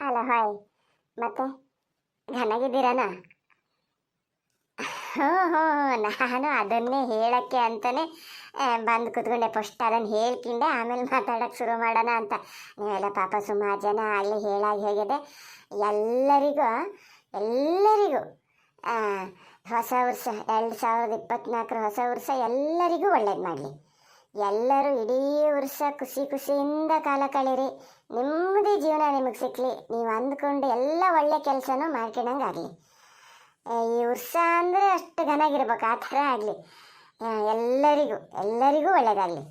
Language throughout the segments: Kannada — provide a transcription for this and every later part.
ಅಲ್ಲ, ಹಾಯ್. ಮತ್ತೆ? ಘನಗಿದ್ದೀರನ? ಹ್ಞೂ ಹ್ಞೂ ನಾನು ಅದನ್ನೇ ಹೇಳೋಕ್ಕೆ ಅಂತಲೇ ಬಂದು ಕೂತ್ಕೊಂಡೆ. ಫಸ್ಟ್ ಅದನ್ನು ಹೇಳ್ಕೊಂಡೆ, ಆಮೇಲೆ ಮಾತಾಡೋಕ್ಕೆ ಶುರು ಮಾಡೋಣ ಅಂತ. ನೀವೆಲ್ಲ ಪಾಪ ಸುಮಾರು ಜನ ಅಲ್ಲಿ ಹೇಳಾಗಿ ಹೇಗಿದೆ. ಎಲ್ಲರಿಗೂ ಎಲ್ಲರಿಗೂ ಹೊಸ ವರ್ಷ, ಎರಡು ಸಾವಿರದ ಇಪ್ಪತ್ತ್ನಾಲ್ಕರ ಹೊಸ ವರ್ಷ ಎಲ್ಲರಿಗೂ ಒಳ್ಳೇದು ಮಾಡಲಿ. ಎಲ್ಲರೂ ಇಡೀ ವರ್ಷ ಖುಷಿ ಖುಷಿಯಿಂದ ಕಾಲ ಕಳೀರಿ ನಿಮ್ಮದೇ ಜೀವನ ನಿಮಗೆ ಸಿಕ್ಕಲಿ ನೀವು ಅಂದ್ಕೊಂಡು ಎಲ್ಲ ಒಳ್ಳೆ ಕೆಲಸನೂ ಮಾಡ್ಕೊಂಡಂಗಾಗಲಿ ಈ ವರ್ಷ ಅಂದರೆ ಅಷ್ಟು ಘನಾಗಿರ್ಬೇಕು. ಆ ಥರ ಆಗಲಿ. ಎಲ್ಲರಿಗೂ ಎಲ್ಲರಿಗೂ ಒಳ್ಳೆಯದಾಗಲಿ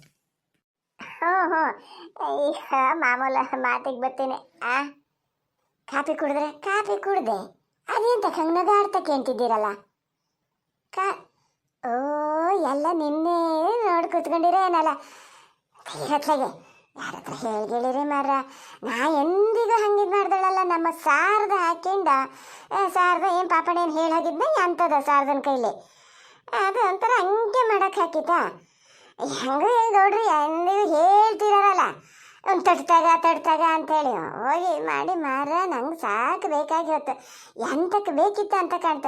ಹ್ಞೂ ಹ್ಞೂ ಈಗ ಮಾಮೂಲ ಮಾತಿಗೆ ಬರ್ತೀನಿ. ಆ, ಕಾಫಿ ಕುಡಿದ್ರೆ? ಕಾಫಿ ಕುಡ್ದೆ. ಅದೆಂತ ಕಂಗನದಾಡ್ತಕ್ಕೆ ಅಂತಿದ್ದೀರಲ್ಲ ಕಾ, ಓ, ಎಲ್ಲ ನಿನ್ನೆ ನೋಡಿ ಕೂತ್ಕೊಂಡಿರೇನಲ್ಲ ತೀರತ್ಲಾಗೆ ಯಾರ ಹತ್ರ ಹೇಳಿರಿ ಮಾರ ನಾ ಎಂದಿಗೂ ಹಂಗಿದ್ ಮಾಡ್ದಳಲ್ಲ, ನಮ್ಮ ಸಾರದ ಹಾಕಿಂದ. ಸಾರದ ಏನು ಪಾಪಣ ಏನು ಹೇಳಾಗಿದ್ದ ಅಂಥದ ಸಾರದನ ಕೈಲಿ? ಅದು ಒಂಥರ ಹಂಗೆ ಮಾಡಕ್ಕೆ ಹಾಕಿದ್ದ. ಹೆಂಗೂ ಹೇಳಿ ನೋಡ್ರಿ ಎಂದಿಗೂ ಹೇಳ್ತಿರಲ್ಲ. ಒಂದು ತಟ್ಟಾಗ ತಟ್ಟಾಗ ಅಂತೇಳಿ. ಹೋಗಿ ಮಾಡಿ ಮಾರ ನಂಗೆ ಸಾಕು ಬೇಕಾಗಿ ಎಂತಕ್ಕೆ ಬೇಕಿತ್ತು ಅಂತ ಕಾಣ್ತ.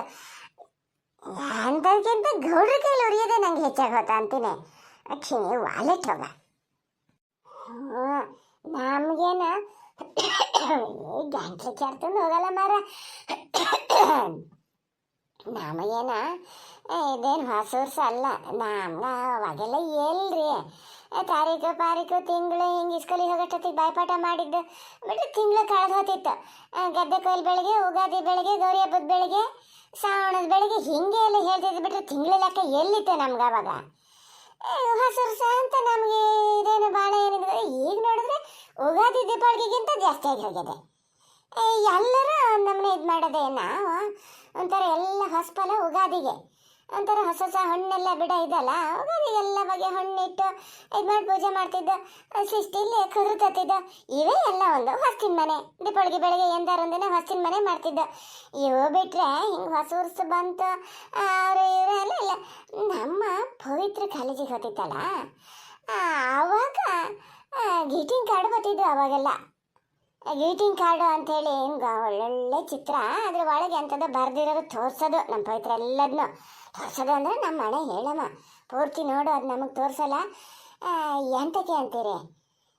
ಎಂತಕ್ಕಿಂತ ಗೌಡ್ರ ಕೈಲಿ ಉರಿಯೋದೇ ನಂಗೆ ಹೆಚ್ಚಾಗಿ ಹೋತ ಅಂತೀನಿ. ಅಕ್ಷಿಣಿ ವಾಲೆಟ್ ಅವ ನಮ್ಗೇನ ಗಂಟ್ಲು ಕೆರ್ತಂದು ಹೋಗಲ್ಲ ಮಾರ. ನಮಗೇನ ಇದೇನು ಹೊಸ ವರ್ಷ ಅಲ್ಲ. ನಮ್ಮ ಅವಾಗೆಲ್ಲ ಎಲ್ರಿ ತಾರೀಕು ಪಾರೀಕು ತಿಂಗಳು ಹಿಂಗೆ ಇಸ್ಕೂಲಿ ಹೋಗೋಷ್ಟೊತ್ತಿಗೆ ಬಾಯ್ಪಾಠ ಮಾಡಿದ್ದು. ಬಿಟ್ಟು ತಿಂಗಳು ಕಳೆದು ಹೋತಿತ್ತು. ಗದ್ದೆ ಕೊಯ್ಲು ಬೆಳಗ್ಗೆ ಉಗಾದಿ ಬೆಳಗ್ಗೆ ಗೌರಿ ಹಬ್ಬದ ಬೆಳಗ್ಗೆ ಶ್ರಾವಣದ ಬೆಳಗ್ಗೆ ಹಿಂಗೆ ಎಲ್ಲ ಹೇಳ್ತಿದ್ದು ಬಿಟ್ಟರೆ ತಿಂಗಳ ಲೆಕ್ಕ ಎಲ್ಲಿತ್ತು ನಮ್ಗೆ ಅವಾಗ? ಏ, ಹೊಸ ಅಂತ ನಮಗೆ ಇದೇನು ಭಾಳ ಏನಿದೆ? ಈಗ ನೋಡಿದ್ರೆ ಉಗಾದಿ ದೀಪಾವಳಿಗಿಂತ ಜಾಸ್ತಿ ಆಗಿ ಹೋಗಿದೆ. ಎಲ್ಲರೂ ನಮ್ಮನ್ನ ಇದು ಮಾಡೋದೇ ನಾವು. ಒಂಥರ ಎಲ್ಲ ಹೊಸಪಲ ಉಗಾದಿಗೆ. ಒಂಥರ ಹೊಸ ಹೊಸ ಹಣ್ಣೆಲ್ಲ ಬಿಡ ಇದಲ್ಲ. ಉಗಾದಿಗೆಲ್ಲ ಬಗೆ ಹಣ್ಣಿಟ್ಟು ಇದು ಮಾಡಿ ಪೂಜೆ ಮಾಡ್ತಿದ್ದು. ಸಿಸ್ಟಿಲಿ ಕುದುರು ತತ್ತಿದ್ದ ಇವೇ ಎಲ್ಲ ಒಂದು ಹೊಸ್ತಿನ ಮನೆ. ದೀಪಾವಳಿಗೆ, ಬೆಳಗ್ಗೆ ಎಂದಾರೊಂದಿನ ಹೊಸ್ತಿನ ಮನೆ ಮಾಡ್ತಿದ್ದ. ಇವು ಬಿಟ್ರೆ ಹಿಂಗೆ ಹೊಸ ಹೊಸ ಬಂತು. ಅವರು, ಇವರು ಎಲ್ಲ ಇಲ್ಲ. ನಮ್ಮ ಪವಿತ್ರ ಕಾಲೇಜಿಗೆ ಹೋಗ್ತಿತ್ತಲ್ಲ? ಆವಾಗ ಗ್ರೀಟಿಂಗ್ ಕಾರ್ಡ್ ಬತ್ತಿದ್ದು ಅವಾಗೆಲ್ಲ. ಗ್ರೀಟಿಂಗ್ ಕಾರ್ಡು ಅಂಥೇಳಿ ಹಿಂಗೆ ಒಳ್ಳೊಳ್ಳೆ ಚಿತ್ರ. ಅದ್ರ ಒಳಗೆ ಎಂಥದ್ದು ಬರ್ದಿರೋದು ತೋರಿಸೋದು ನಮ್ಮ ಪವಿತ್ರ ಎಲ್ಲದನ್ನು ತೋರ್ಸೋದು ಅಂದರೆ ನಮ್ಮ ಹಣೆ ಹೇಳಮ್ಮ. ಪೂರ್ತಿ ನೋಡು, ಅದು ನಮಗೆ ತೋರಿಸಲ್ಲ. ಎಂತಕ್ಕೆ ಅಂತೀರಿ?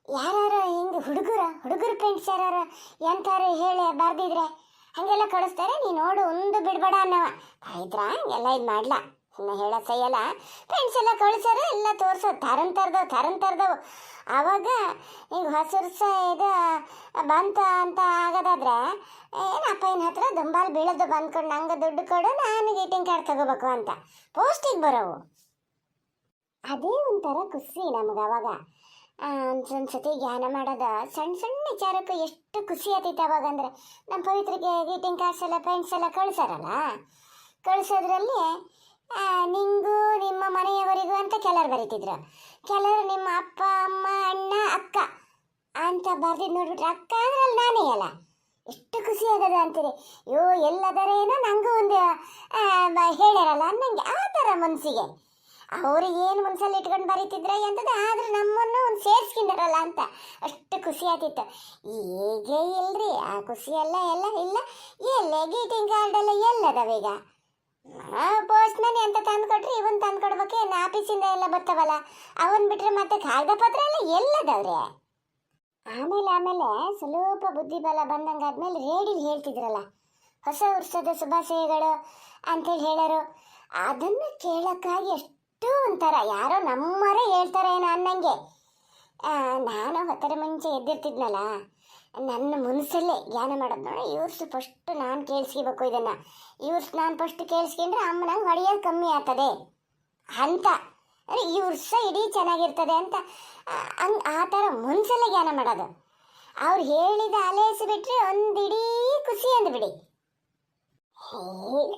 ಯಾರು ಹಿಂಗೆ ಹುಡುಗರು ಹುಡುಗರು ಫ್ರೆಂಡ್ಸ್ ಯಾರು ಎಂತಾರು ಹೇಳಿ ಬರ್ದಿದ್ರೆ ಹಾಗೆಲ್ಲ ಕಳಿಸ್ತಾರೆ, ನೀ ನೋಡು, ಒಂದು ಬಿಡ್ಬೇಡ ಅನ್ನವ. ಪವಿತ್ರ ಎಲ್ಲ ಇದು ಮಾಡ್ಲ? ಇನ್ನು ಹೇಳೋ ಸೈಯಲ್ಲ ಫ್ರೆಂಡ್ಸ್ ಎಲ್ಲ ಕಳಿಸೋರು ಎಲ್ಲ ತೋರಿಸೋ. ತರನ್ ತರಂತರ್ದವು ತರನ್ ತರ್ದವು. ಆವಾಗ ಈಗ ಹಸುರ್ಸ ಇದು ಬಂತ ಅಂತ ಆಗೋದಾದ್ರೆ ಏನಪ್ಪ ಇನ್ನ ಹತ್ರ ದುಂಬಾಲ್ ಬೀಳೋದು ಬಂದ್ಕೊಂಡು ನಂಗೆ ದುಡ್ಡು ಕೊಡು, ನಾನು ಗೀಟಿಂಗ್ ಕಾರ್ಡ್ ತಗೋಬೇಕು ಅಂತ. ಪೋಸ್ಟಿಗೆ ಬರೋವು. ಅದೇ ಒಂಥರ ಖುಷಿ ನಮ್ಗೆ ಅವಾಗ. ಒಂದ್ಸತಿ ಧ್ಯಾನ ಮಾಡೋದು ಸಣ್ಣ ಸಣ್ಣ ವಿಚಾರಕ್ಕೂ ಎಷ್ಟು ಖುಷಿ ಆಗ್ತೈತೆ ಅವಾಗ ಅಂದರೆ, ನಮ್ಮ ಪವಿತ್ರಿಗೆ ಗ್ರೀಟಿಂಗ್ ಕಾರ್ಡ್ಸ್ ಎಲ್ಲ ಫ್ರೆಂಡ್ಸ್ ಎಲ್ಲ ಕಳ್ಸಾರಲ್ಲ? ಕಳ್ಸೋದ್ರಲ್ಲಿ ನಿಂಗೂ ನಿಮ್ಮ ಮನೆಯವರಿಗೂ ಅಂತ ಕೆಲವರು ಬರೀತಿದ್ರು. ಕೆಲವರು ನಿಮ್ಮ ಅಪ್ಪ, ಅಮ್ಮ, ಅಣ್ಣ, ಅಕ್ಕ ಅಂತ ಬರ್ದಿದ್ದು ನೋಡ್ಬಿಟ್ರೆ ಅಕ್ಕ ಅಂದ್ರೆ ನಾನೇ ಅಲ್ಲ. ಎಷ್ಟು ಖುಷಿ ಆಗದ ಅಂತೀರಿ. ಅಯ್ಯೋ, ಎಲ್ಲದರೇನೋ ನಂಗೂ ಒಂದು ಹೇಳಿರಲ್ಲ ನನಗೆ ಅನ್ನಂಗೆ. ಆ ಥರ ಮನಸ್ಸಿಗೆ ಅವ್ರಿಗೆ ಏನು ಮನಸ್ಸಲ್ಲಿ ಇಟ್ಕೊಂಡು ಬರೀತಿದ್ರೆ ಎಂಥದ್ದು ಆದ್ರೆ ನಮ್ಮನ್ನು ಒಂದು ಸೇರಿಸ್ಕೊಂಡಿರಲ್ಲ ಅಂತ. ಅಷ್ಟು ಖುಷಿ ಆಗ್ತಿತ್ತು. ಹೇಗೆ ಇಲ್ರಿ? ಆ ಖುಷಿ ಎಲ್ಲ ಎಲ್ಲ, ಇಲ್ಲ. ಎಲ್ಲ ಗ್ರೀಟಿಂಗ್ ಕಾರ್ಡೆಲ್ಲ ಎಲ್ಲದವೀಗ? ಪೋಸ್ಟ್ ಎಂತ ತಂದು ಕೊಟ್ರಿ ಇವನ್ ತಂದು ಕೊಡ್ಬೇಕು? ಏನು ಆಫೀಸಿಂದ ಎಲ್ಲ ಬರ್ತಾವಲ್ಲ. ಅವನ್ ಬಿಟ್ರೆ ಮತ್ತೆ ಕಾಗದ ಪತ್ರ ಎಲ್ಲ ಎಲ್ಲದವ್ರೆ? ಆಮೇಲೆ ಆಮೇಲೆ ಸ್ವಲ್ಪ ಬುದ್ಧಿಬಲ ಬಂದಂಗಾದ್ಮೇಲೆ ರೇಡಿಲಿ ಹೇಳ್ತಿದ್ರಲ್ಲ, ಹೊಸ ವರ್ಷದ ಶುಭಾಶಯಗಳು ಅಂತೇಳಿ ಹೇಳೋರು. ಅದನ್ನು ಕೇಳಕ್ಕಾಗಿ ಎಷ್ಟು ಒಂಥರ, ಯಾರೋ ನಮ್ಮರೇ ಹೇಳ್ತಾರೆ ಏನೋ ಅನ್ನಂಗೆ ನಾನು ಹೊತ್ತರ ಮುಂಚೆ ಎದ್ದಿರ್ತಿದ್ನಲ್ಲ ನನ್ನ ಮನಸ್ಸಲ್ಲೇ ಧ್ಯಾನ ಮಾಡೋದು ನೋಡಿ. ಇವ್ರಸ್ ಫಸ್ಟ್ ನಾನು ಕೇಳಿಸ್ಕೋಬೇಕು ಇದನ್ನು. ಇವ್ರಸ್ ನಾನು ಫಸ್ಟ್ ಕೇಳಿಸ್ಕೊಂಡ್ರೆ ಅಮ್ಮನಂಗೆ ಹೊಡೆಯೋದು ಕಮ್ಮಿ ಆಗ್ತದೆ. ಅಂತ. ಅಂದರೆ ಈ ವರ್ಷ ಇಡೀ ಚೆನ್ನಾಗಿರ್ತದೆ ಅಂತ. ಹಂಗ್ ಆ ಥರ ಮುನ್ಸಲ್ಲೇ ಧ್ಯಾನ ಮಾಡೋದು. ಅವ್ರು ಹೇಳಿದ ಅಲೇಸಿ ಬಿಟ್ಟರೆ ಒಂದು ಇಡೀ ಖುಷಿ ಅಂದ್ಬಿಡಿ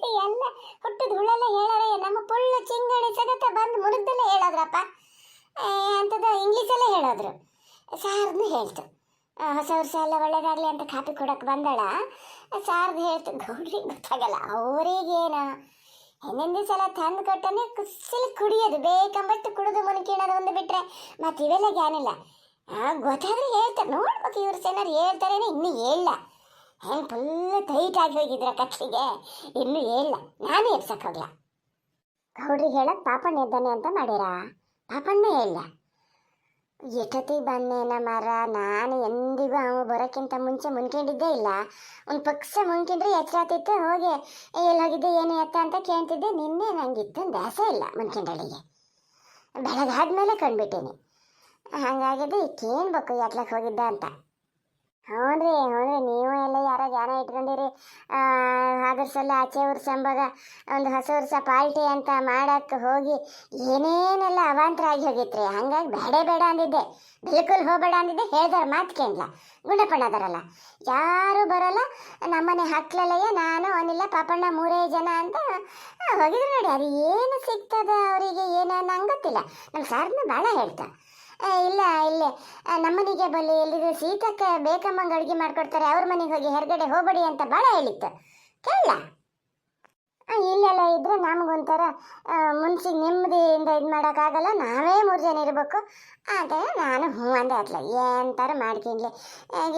ಎಲ್ಲ ಹುಟ್ಟಿದ ಹುಳೆಲ್ಲ ಹೇಳಾರೆ. ನಮ್ಮ ಪುಳ್ಳು ಚಿಂಗಣಿ ಸಗತ ಬಂದು ಮುರಿದಲ್ಲೇ ಹೇಳೋದ್ರಪ್ಪ. ಅಂಥದ್ದು ಇಂಗ್ಲೀಷಲ್ಲೇ ಹೇಳೋದ್ರು. ಸಾರ್ದು ಹೇಳ್ತು. ಹೊಸ ವರ್ಷ ಎಲ್ಲ ಒಳ್ಳೇದಾಗಲಿ ಅಂತ ಕಾಪಿ ಕೊಡಕ್ಕೆ ಬಂದಳ. ಸಾರ್ದು ಹೇಳ್ತು ಗೌಡ್ರಿಗೆ ಗೊತ್ತಾಗಲ್ಲ, ಅವರಿಗೇನು? ಹಿಂದಿನ ಸಲ ತಂದು ಕೊಟ್ಟನೆ ಕುಸಲಿ ಕುಡಿಯೋದು, ಬೇಕಂಬಟ್ಟು ಕುಡಿದು ಮುನ್ಕಿಣೋದು ಒಂದು ಬಿಟ್ಟರೆ ಮತ್ತೆ ಇವೆಲ್ಲ ಗ್ಯಾನಿಲ್ಲ ಗೊತ್ತಾದ್ರೆ ಹೇಳ್ತಾರೆ, ನೋಡ್ಬೇಕು ಇವ್ರು ಸೇನಾರು ಹೇಳ್ತಾರೇನೆ, ಇನ್ನೂ ಹೇಳ. ಹೆಂಗೆ ಫುಲ್ ಟೈಟ್ ಆಗಿ ಹೋಗಿದ್ರ ಕಚ್ಚಿಗೆ ಇನ್ನೂ ಹೇಳಿಲ್ಲ ನಾನು ಎಬ್ಸಕ್ ಹೋಗ್ಲ. ಗೌಡ್ರಿಗೆ ಹೇಳಕ್ ಪಾಪಣ್ಣ ಇದ್ದಾನೆ ಅಂತ ಮಾಡ್ಯಾರ ಪಾಪಣ್ಣ ಹೇಳಿಲ್ಲ ಎಷ್ಟೊತ್ತಿಗೆ ಬಂದೇನ ಮರ ನಾನು ಎಂದಿಗೂ ಅವನು ಬರೋಕ್ಕಿಂತ ಮುಂಚೆ ಮುನ್ಕೊಂಡಿದ್ದೇ ಇಲ್ಲ. ಒಂದು ಪಕ್ಷ ಮುನ್ಕೊಂಡ್ರೆ ಎಚ್ಚರಾತಿತ್ತು ಹೋಗಿ ಎಲ್ಲಿ ಹೋಗಿದ್ದೆ ಏನು ಎತ್ತ ಅಂತ ಕೇಳ್ತಿದ್ದೆ. ನಿನ್ನೆ ನಂಗೆ ಇತ್ತೊಂದು ಆಸೆ ಇಲ್ಲ ಮುನ್ಕೊಂಡಳಿಗೆ. ಬೆಳಗಾದ್ಮೇಲೆ ಕಂಡುಬಿಟ್ಟೇನೆ. ಹಾಗಾಗಿದ್ದು ಕೇಳ್ಬೇಕು ಎತ್ಲಕ್ಕೆ ಹೋಗಿದ್ದ ಅಂತ. ಹ್ಞೂ ರೀ ಹ್ಞೂ ರೀ ನೀವು ಎಲ್ಲ ಯಾರೋ ಜ್ಞಾನ ಇಟ್ಕೊಂಡಿರಿ. ಅದ್ರ ಸಲ ಆಚೆ ವರ್ಷ ಸಂಬಗ ಒಂದು ಹೊಸ ವರ್ಷ ಪಾರ್ಟಿ ಅಂತ ಮಾಡಕ್ಕೆ ಹೋಗಿ ಏನೇನೆಲ್ಲ ಅವಾಂತರ ಆಗಿ ಹೋಗಿತ್ರಿ? ಹಂಗಾಗಿ ಬೇಡ ಬೇಡ ಅಂದಿದ್ದೆ. ಬಿಲ್ಕುಲ್ ಹೋಗಬೇಡ ಅಂದಿದ್ದೆ. ಹೇಳ್ದಾರ ಮಾತು ಕೇಳಲ್ಲ ಬರಲ್ಲ ಯಾರು ಬರಲ್ಲ. ನಮ್ಮನೆ ಹಕ್ಲಲ್ಲಯ್ಯ, ನಾನು ಅವನಿಲ್ಲ ಪಾಪಣ್ಣ ಮೂರೇ ಜನ ಅಂತ ಹೋಗಿದ್ರು ನೋಡಿ. ಅದು ಏನು ಸಿಗ್ತದ ಅವರಿಗೆ, ಏನು ನಂಗೆ ಗೊತ್ತಿಲ್ಲ. ನಮ್ಮ ಸಾರ್ನ ಭಾಳ ಹೇಳ್ತಾ. ಇಲ್ಲ, ಇಲ್ಲೇ. ನಮ್ಮನೆಗೆ ಬಲ್ಲಿ ಎಲ್ಲಿದ್ರು ಸೀತಕ್ಕೆ ಬೇಕಮ್ಮಂಗೆ ಅಡುಗೆ ಮಾಡ್ಕೊಡ್ತಾರೆ. ಅವ್ರ ಮನೆಗೆ ಹೋಗಿ, ಹೊರಗಡೆ ಹೋಗಬೇಡಿ ಅಂತ ಭಾಳ ಹೇಳಿತ್ತು. ಕೇಳ. ಇಲ್ಲೆಲ್ಲ ಇದ್ರೆ ನಮಗೊಂಥರ ಮುನ್ಸಿಗೆ ನೆಮ್ಮದಿಯಿಂದ ಇದು ಮಾಡೋಕ್ಕಾಗಲ್ಲ. ನಾವೇ ಮೂರು ಜನ ಇರಬೇಕು. ಆಗ ನಾನು ಹ್ಞೂ ಅಂದೆ ಅತ್ಲ ಎಂತಾರು ಮಾಡ್ಕೊಂಡ್ಲಿ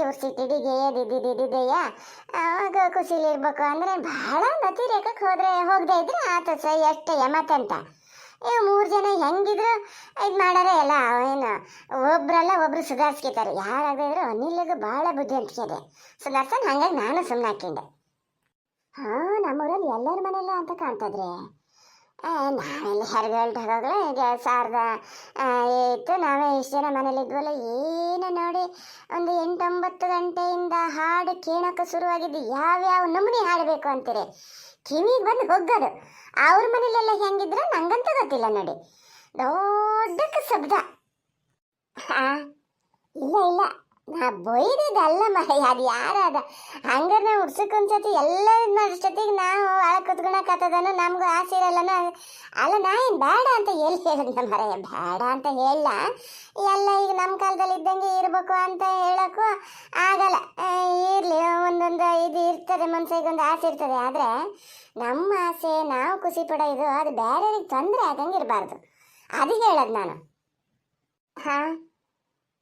ಇವ್ರು ದಿ ದಿದ್ದಿದ್ದಿದ್ದೆಯ ಆಗ ಖುಷಿಲಿ ಇರಬೇಕು ಅಂದರೆ ಭಾಳ ನತಿ ರೇಖಕ್ಕೆ ಹೋದ್ರೆ, ಹೋಗದೆ ಇದ್ರೆ ಆತ ಸ, ಎಷ್ಟು ಅಂತ. ಇವು ಮೂರು ಜನ ಹೆಂಗಿದ್ರು ಇದು ಮಾಡೋರೇ ಎಲ್ಲ ಏನು, ಒಬ್ರಲ್ಲ ಒಬ್ರು ಸುಧಾರಿಸ್ಕೊತಾರೆ ಯಾರಾಗದಿದ್ರು ಅನಿಲ್ಗೆ ಭಾಳ ಬುದ್ಧಿ ಅಂತಿದೆ ಸುಧಾರ್ಸನ್, ಹಂಗಾಗಿ ನಾನು ಸುಮ್ಮನೆ ಹಾಕಿಂಡೆ ಹಾಂ, ನಮ್ಮೂರಲ್ಲಿ ಎಲ್ಲರ ಮನೆಯಲ್ಲ ಅಂತ ಕಾಣ್ತದ್ರಿ. ನಾವೆಲ್ಲ ಹೆರ್ಗಳ್ದು ಹೋಗಲ್ಲ ಈಗ ಸಾರ್ದ ಇತ್ತು ನಾವೇ ಇಷ್ಟು ಜನ ಮನೇಲಿ ಇದ್ವಲ್ಲ ಏನು ನೋಡಿ, ಒಂದು ಎಂಟೊಂಬತ್ತು ಗಂಟೆಯಿಂದ ಹಾಡು ಕೇಳೋಕೆ ಶುರುವಾಗಿದ್ದು ಯಾವ್ಯಾವ ನಮೂನಿ ಹಾಡಬೇಕು ಅಂತೀರಿ? ಕಿವಿಗೆ ಬಂದು ಹೋಗೋದು ಅವ್ರ ಮನೇಲೆಲ್ಲ ಹೆಂಗಿದ್ರೆ ನಂಗಂತ ಗೊತ್ತಿಲ್ಲ ನೋಡಿ. ದೊಡ್ಡಕ್ಕೆ ಶಬ್ದ. ಇಲ್ಲ ಇಲ್ಲ. ನಾ ಬೈದಿದ್ದಲ್ಲ ಮರ ಅದು ಯಾರಾದ ಹಂಗಾರೆ ನಾವು ಹುಡ್ಸಕ್ಕೊಂದ್ಸತಿ ಎಲ್ಲ ಇದು ಮಾಡೋಷ್ಟೊತ್ತಿಗೆ ನಾವು ಒಳ ಕುತ್ಕೊಳಕತ್ತದನು ನಮಗೂ ಆಸೆ ಇರಲ್ಲನ ಅಲ್ಲ, ನಾ ಏನು ಬೇಡ ಅಂತ ಎಲ್ಲಿ ಹೇಳಿದ್ನ ಮರ, ಬೇಡ ಅಂತ ಹೇಳ. ಎಲ್ಲ ಈಗ ನಮ್ಮ ಕಾಲದಲ್ಲಿ ಇದ್ದಂಗೆ ಇರಬೇಕು ಅಂತ ಹೇಳೋಕ್ಕೂ ಆಗಲ್ಲ. ಇರಲಿ, ಒಂದೊಂದು ಇದು ಇರ್ತದೆ, ಮನ್ಸಿಗೆ ಒಂದು ಆಸೆ ಇರ್ತದೆ. ಆದರೆ ನಮ್ಮ ಆಸೆ, ನಾವು ಖುಷಿ ಪಡೋದು, ಅದು ಬೇರೆಯವ್ರಿಗೆ ತೊಂದರೆ ಆಗಂಗೆ ಇರಬಾರ್ದು ಅದು ಹೇಳೋದು ನಾನು. ಹಾಂ?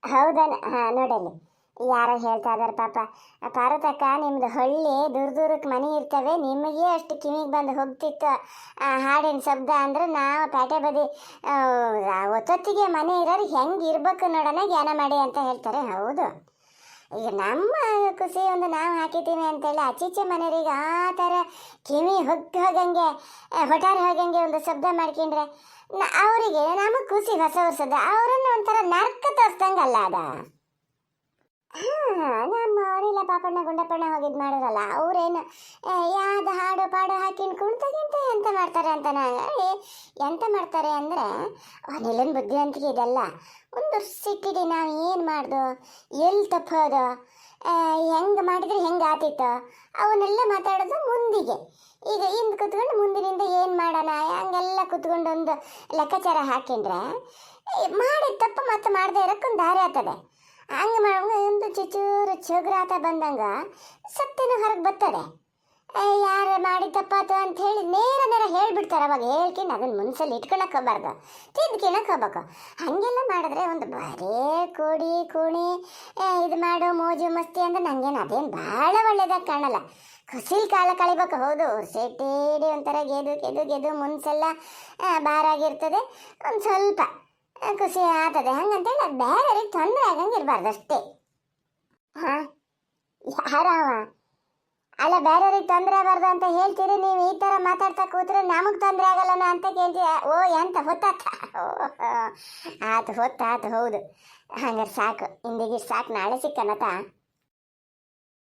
ಹೌದನ ಹಾಂ, ನೋಡಲ್ಲಿ. ಯಾರೋ ಹೇಳ್ತಾ ಇದಾರೆ ಪಾಪ. ಪಾರ್ವತಕ್ಕ, ನಿಮ್ದು ಹಳ್ಳಿ ದೂರ ದೂರಕ್ಕೆ ಮನೆ ಇರ್ತವೆ. ನಿಮಗೆ ಅಷ್ಟು ಕಿವಿಗೆ ಬಂದು ಹೋಗ್ತಿತ್ತು. ಆ, ಹಾಡಿನ ಶಬ್ದ ಅಂದ್ರೆ ನಾವು ಪೇಟೆ ಬದಿ ಒತ್ತೊತ್ತಿಗೆ ಮನೆ ಇರೋರು ಹೆಂಗೆ ಇರ್ಬೇಕು ನೋಡೋಣ ಜ್ಞಾನ ಮಾಡಿ ಅಂತ ಹೇಳ್ತಾರೆ. ಹೌದು. ಈಗ ನಮ್ಮ ಖುಷಿ ಒಂದು ನಾವು ಹಾಕಿದ್ದೀವಿ ಅಂತೇಳಿ ಆಚೀಚೆ ಮನೆಯವರಿಗೆ ಆ ಥರ ಕಿವಿ ಹೊಗ್ ಹೋಗಂಗೆ ಹೊಟಾರ ಹೋಗಂಗೆ ಒಂದು ಶಬ್ದ ಮಾಡ್ಕೊಂಡ್ರೆ ಅವರಿಗೆ ನಮಗೆ ಖುಷಿ ಹೊಸ ವರ್ಷದ, ಅವರನ್ನು ಒಂಥರ ನರ್ಕ ತೋರಿಸ್ದಂಗಲ್ಲ ಅದ. ನಮ್ಮ ಅವರೆಲ್ಲ ಪಾಪಣ್ಣ ಗುಂಡಪ್ಪಣ್ಣ ಹೋಗಿದ್ ಮಾಡಿರಲ್ಲ ಅವ್ರೇನು ಯಾವ್ದು ಹಾಡು ಪಾಡು ಹಾಕಿನ ಕುಣ್ತಗಿಂತ ಎಂತ ಮಾಡ್ತಾರೆ ಅಂತ ನಾ ಏ, ಎಂತ ಮಾಡ್ತಾರೆ ಅಂದರೆ ಅನಿಲನ್ ಬುದ್ಧಿವಂತಿಕೆ ಇದೆಲ್ಲ ಒಂದು ಸಿಟ್ಟಿಡಿ ನಾವು ಏನು ಮಾಡ್ದು ಎಲ್ಲಿ ತಪ್ಪೋದು ಹೆಂಗೆ ಮಾಡಿದ್ರೆ ಹೆಂಗೆ ಆತಿತ್ತು ಅವನ್ನೆಲ್ಲ ಮಾತಾಡೋದು ಮುಂದಿಗೆ. ಈಗ ಹಿಂದೆ ಕುತ್ಕೊಂಡು ಮುಂದಿನಿಂದ ಏನು ಮಾಡೋಣ ಹಂಗೆಲ್ಲ ಕುತ್ಕೊಂಡು ಒಂದು ಲೆಕ್ಕಾಚಾರ ಹಾಕಿದ್ರೆ ಮಾಡಿದ ತಪ್ಪು ಮತ್ತೆ ಮಾಡದೇ ಇರೋಕ್ಕೊಂದು ದಾರಿ ಆಗ್ತದೆ. ಹಂಗೆ ಮಾಡುವಾಗ ಒಂದು ಚುಚೂರು ಚುಗುರಾತ ಬಂದಂಗ ಸತ್ಯನೂ ಹೊರಗೆ ಬರ್ತದೆ. ಯಾರು ಮಾಡಿ ತಪ್ಪಾತು ಅಂತ ಹೇಳಿ ನೇರ ನೇರ ಹೇಳ್ಬಿಡ್ತಾರೆ ಅವಾಗ. ಹೇಳ್ಕೊಂಡು ಅದನ್ನ ಮನ್ಸಲ್ಲಿ ಇಟ್ಕೊಳಕ್ ಹೋಗ್ಬಾರ್ದು ತಿದ್ಕಿನಕ್ ಹೋಗ್ಬೇಕು ಹಾಗೆಲ್ಲ ಮಾಡಿದ್ರೆ ಒಂದು ಬರೇ ಕೂಡಿ ಕೂಣಿ ಇದು ಮಾಡು, ಮೋಜು, ಮಸ್ತಿ ಅಂದ್ರೆ ನನಗೇನು ಅದೇನು ಭಾಳ ಒಳ್ಳೇದಾಗಿ ಕಾಣಲ್ಲ. ಕಸಿಲ್ ಕಾಲ ಕಳಿಬೇಕು, ಹೌದು. ಸೇಟೇಡಿ ಒಂಥರ ಗೆದು ಗೆದು ಗೆದು, ಮುನ್ಸೆಲ್ಲ ಭಾರ ಆಗಿರ್ತದೆ. ಒಂದು ಸ್ವಲ್ಪ. ಖುಷಿ ಆಗ್ತದೆ. ಹಂಗಂತೇಳಿ ಅದು ಬೇರೆಯವ್ರಿಗೆ ತೊಂದರೆ ಆಗಂಗೆ ಇರಬಾರ್ದು ಅಷ್ಟೇ. ಹಾಂ? ಯಾರವ? ಅಲ್ಲ, ಬೇರೆಯವ್ರಿಗೆ ತೊಂದರೆ ಆಗಬಾರ್ದು ಅಂತ ಹೇಳ್ತೀರಿ. ನೀವು ಈ ಥರ ಮಾತಾಡ್ತಾ ಕೂತ್ರೆ ನಮಗೆ ತೊಂದರೆ ಆಗಲ್ಲನ ಅಂತ ಕೇಳ್ತೀಯ ಓ, ಎಂತ ಹೊತ್ತಾತ? ಆತು, ಹೊತ್ತಾತು, ಹೌದು. ಹಂಗಾರೆ ಸಾಕು. ಇಂದಿಗೆ ಸಾಕು. ನಾಳೆ ಸಿಕ್ಕನತ